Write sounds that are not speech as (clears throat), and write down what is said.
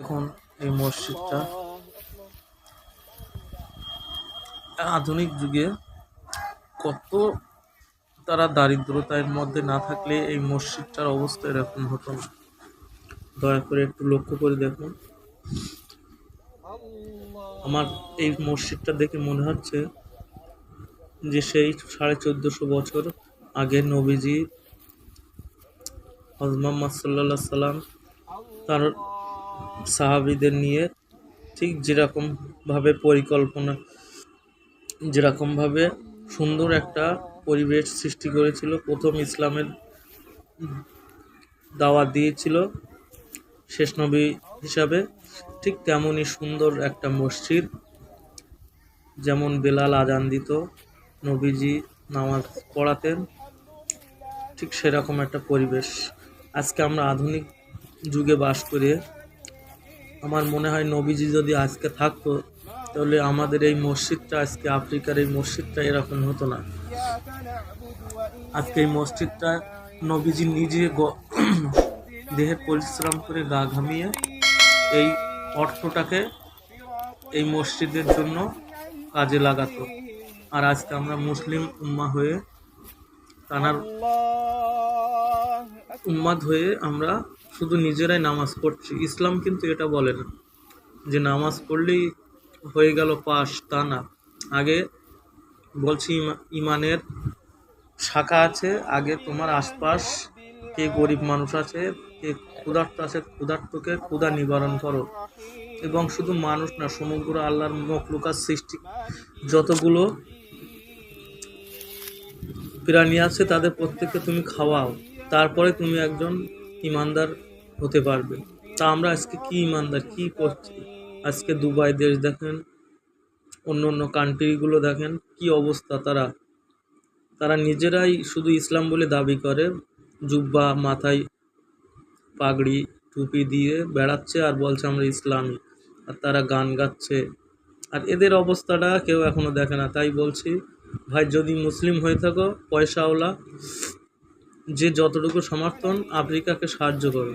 দেখুন এই মসজিদটা। আধুনিক যুগে কত তারা দারিদ্রতার মধ্যে না থাকলে এই মসজিদটার অবস্থা এরকম হতো না। দয়া করে একটু লক্ষ্য করে দেখুন। আমার এই মসজিদটা দেখে মনে হচ্ছে যে সেই সাড়ে চোদ্দোশো বছর আগে নবীজি হজমাম্মদ সাল্লা সাল্লাম তার সাহাবিদের নিয়ে ঠিক যেরকমভাবে পরিকল্পনা, যেরকমভাবে সুন্দর একটা পরিবেশ সৃষ্টি করেছিল, প্রথম ইসলামের দাওয়াত দিয়েছিল শেষ নবী হিসাবে, ঠিক তেমনই সুন্দর একটা মসজিদ, যেমন বেলাল আজান দিত, নবীজি নামাজ পড়াতেন, ঠিক সেরকম একটা পরিবেশ। আজকে আমরা আধুনিক যুগে বাস করে আমার মনে হয় নবীজি যদি আজকে থাকতো, তাহলে আমাদের এই মসজিদটা আজকে, আফ্রিকার এই মসজিদটা এরকম হতো না। আজকে এই মসজিদটা নবীজি নিজে গ- (clears throat) দেহে পরিশ্রম করে গা ঘামিয়ে এই অর্থটাকে এই মসজিদের জন্য কাজে লাগাতো। আর আজকে আমরা মুসলিম উম্মা হয়ে, তানার উম্মাদ হয়ে আমরা শুধু নিজেরাই নামাজ পড়ছি। ইসলাম কিন্তু এটা বলে না, যে নামাজ পড়লেই হয়ে গেল পাশ, তা না। আগে বলছি, ইমা- ইমানের শাখা আছে, আগে তোমার আশপাশ, কে গরিব মানুষ আছে, কে ক্ষুধার্ত আছে, ক্ষুধার্তকে ক্ষুধা নিবারণ করো। এবং শুধু মানুষ না, সমগ্র আল্লাহর মখলুকার সৃষ্টি, যতগুলো প্রাণী আছে, তাদের প্রত্যেককে তুমি খাওয়াও। তারপরে তুমি একজন ইমানদার হতে পারবে। তা আমরা আজকে কি ইমানদার, কি করছি? আজকে দুবাই দেশ দেখেন, অন্য অন্য কান্ট্রিগুলো দেখেন, কি অবস্থা তারা। তারা নিজেরাই শুধু ইসলাম বলে দাবি করে, জুব্বা, মাথায় পাগড়ি, টুপি দিয়ে বেড়াচ্ছে আর বলছে আমরা ইসলামী। আর তারা গান গাচ্ছে। আর এদের অবস্থাটা কেউ এখনও দেখে না। তাই বলছি, ভাই যদি মুসলিম হয়ে থাকো, পয়সাওয়ালা যে যতটুকু সমর্থন আফ্রিকাকে সাহায্য করো